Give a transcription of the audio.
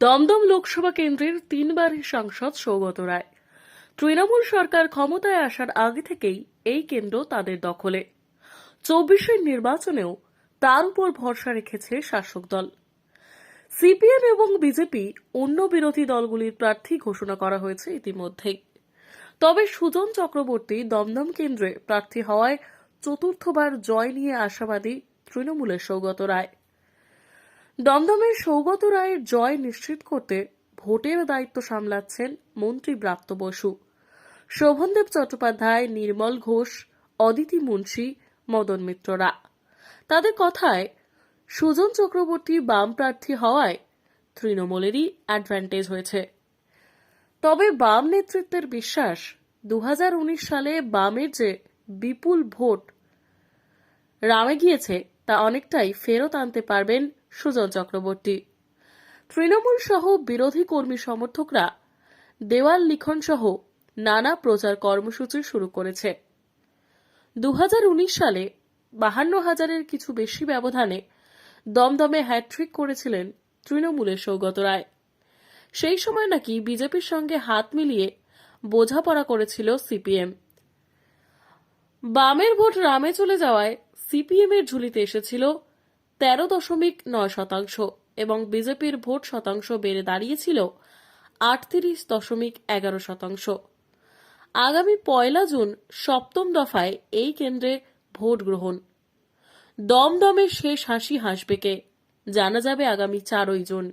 দমদম লোকসভা কেন্দ্রের তিনবারের সাংসদ সৌগত রায়। তৃণমূল সরকার ক্ষমতায় আসার আগে থেকেই এই কেন্দ্র তাদের দখলে। চব্বিশের নির্বাচনেও তার উপর ভরসা রেখেছে শাসক দল। সিপিএম এবং বিজেপি অন্য বিরোধী দলগুলির প্রার্থী ঘোষণা করা হয়েছে ইতিমধ্যেই। তবে সুজন চক্রবর্তী দমদম কেন্দ্রে প্রার্থী হওয়ায় চতুর্থবার জয় নিয়ে আশাবাদী তৃণমূলের সৌগত রায়। দমদমের সৌগত রায়ের জয় নিশ্চিত করতে ভোটের দায়িত্ব সামলাচ্ছেন মন্ত্রী ব্রাত্য বসু। শোভনদেব চট্টোপাধ্যায়, নির্মল ঘোষ, অদিতি মুন্সি, মদন মিত্ররা। তাদের কথায় সুজন চক্রবর্তী বাম প্রার্থী হওয়ায় তৃণমূলেরই অ্যাডভান্টেজ হয়েছে। তবে বাম নেতৃত্বের বিশ্বাস দু হাজার উনিশ সালে বামের যে বিপুল ভোট রামে গিয়েছে, তা অনেকটাই ফেরত আনতে পারবেন সুজন চক্রবর্তী। তৃণমূল সহ বিরোধী কর্মী সমর্থকরা দেওয়াল লিখন সহ নানা প্রচার কর্মসূচি শুরু করেছে। দু হাজার উনিশ সালে বাহান্ন হাজারের কিছু বেশি ব্যবধানে দমদমে হ্যাট্রিক করেছিলেন তৃণমূলের সৌগত রায়। সেই সময় নাকি বিজেপির সঙ্গে হাত মিলিয়ে বোঝাপড়া করেছিল সিপিএম। বামের ভোট রামে চলে যাওয়ায় সিপিএম এর ঝুলিতে এসেছিল তেরো দশমিক নয় শতাংশ এবং বিজেপির ভোট শতাংশ বেড়ে দাঁড়িয়েছিল আটত্রিশ দশমিক এগারো শতাংশ। আগামী পয়লা জুন সপ্তম দফায় এই কেন্দ্রে ভোট গ্রহণ। দমদমে শেষ হাসি হাসবে কে? জানা যাবে আগামী চারই জুন।